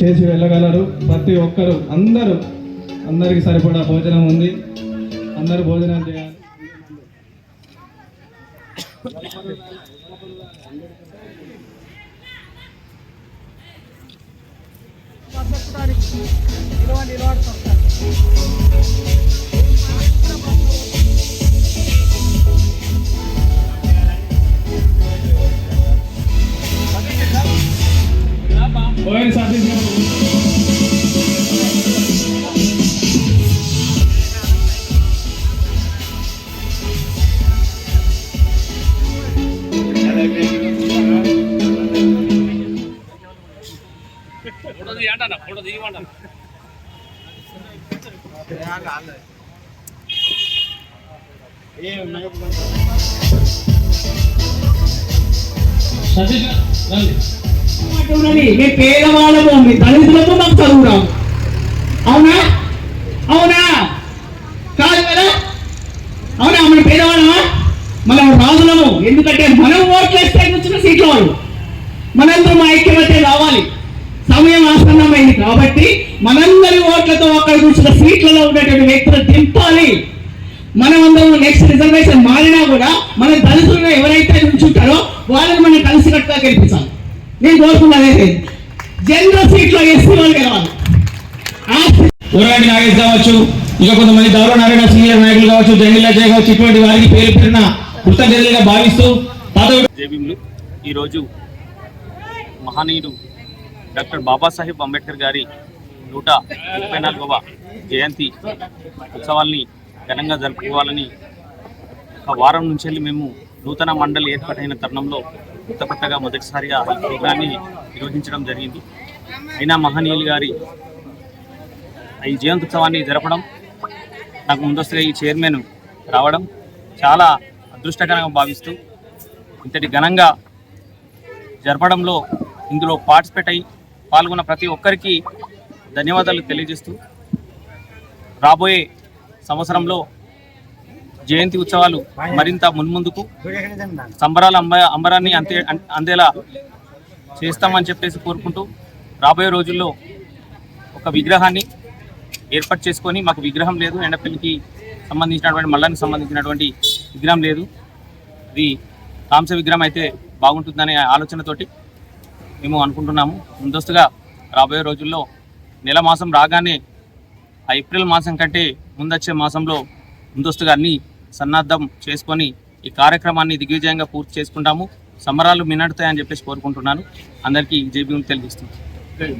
చేసి వెళ్ళగలరు. ప్రతి ఒక్కరు అందరూ అందరికి సరిపడా భోజనం ఉంది. అందరూ భోజనం చేయాలి. ఫోటో తీయండి ఫోటో తీయమంటాను మీ పేదవాళ్ళము మీ దళితులకు మాకు చదువు అవునా? అవునా? కాదు కదా? అవునా? మన పేదవాళ్ళమా? మనం రాజులము. ఎందుకంటే మనం ఓట్లు వేస్తే కూర్చున్న సీట్లు వాళ్ళు మనందరం మా మనందరి ఓట్లతో అక్కడ కూర్చున్న సీట్లలో ఉన్నటువంటి వ్యక్తులు దింపాలి. మనమందరం నెక్స్ట్ రిజర్వేషన్ మారినా కూడా మన దళితులను ఎవరైతే నుంచుంటారో వాళ్ళని మనం కలిసికట్టుగా గెలిపించాలి నేను కోరుకున్నది అదే. జనరల్ సీట్లో ఎస్సీ వాళ్ళు గెలవాలి. ఆ ఊరగాడి నాగేష్ కావచ్చు ఇంకా కొంతమంది గౌరవ నారాయణ సీనియర్ నాయకులు కావచ్చు జంగిల్ అజయ్ కావచ్చు ఇటువంటి వారికి పేరు పేరున కృతజ్ఞతలుగా భావిస్తూ పదవి జేబీలు ఈరోజు మహనీయుడు డాక్టర్ బాబాసాహెబ్ అంబేద్కర్ గారి నూట ముప్పై నాలుగవ జయంతి ఉత్సవాల్ని ఘనంగా జరుపుకోవాలని ఒక వారం నుంచి వెళ్ళి మేము నూతన మండలి ఏర్పాటైన తరుణంలో కొత్త కొత్తగా మొదటిసారిగా ఈ ప్రోగ్రాన్ని నిర్వహించడం జరిగింది. అయినా మహనీయులు గారి ఈ జయంతి ఉత్సవాన్ని జరపడం నాకు ముందస్తుగా ఈ చైర్మన్ రావడం చాలా అదృష్టకరంగా భావిస్తూ ఇంతటి ఘనంగా జరపడంలో ఇందులో పార్టిసిపేట్ అయి పాల్గొన్న ప్రతి ఒక్కరికి ధన్యవాదాలు తెలియజేస్తూ రాబోయే సంవత్సరంలో జయంతి ఉత్సవాలు మరింత మున్ముందుకు సంబరాల అంబ అంబరాన్ని అంతే అందేలా చేస్తామని చెప్పేసి కోరుకుంటూ రాబోయే రోజుల్లో ఒక విగ్రహాన్ని ఏర్పాటు చేసుకొని మాకు విగ్రహం లేదు ఎండపల్లికి సంబంధించినటువంటి మల్లానికి సంబంధించినటువంటి విగ్రహం లేదు. ఇది కాంస విగ్రహం అయితే బాగుంటుందనే ఆలోచనతోటి మేము అనుకుంటున్నాము. ముందస్తుగా రాబోయే రోజుల్లో నెల మాసం రాగానే ఆ ఏప్రిల్ మాసం కంటే ముందొచ్చే మాసంలో ముందస్తుగా అన్ని సన్నద్ధం చేసుకొని ఈ కార్యక్రమాన్ని దిగ్విజయంగా పూర్తి చేసుకుంటాము. సమరాలు మినడతాయని చెప్పేసి కోరుకుంటున్నాను. అందరికీ జేబీ తెలియజేస్తున్నాను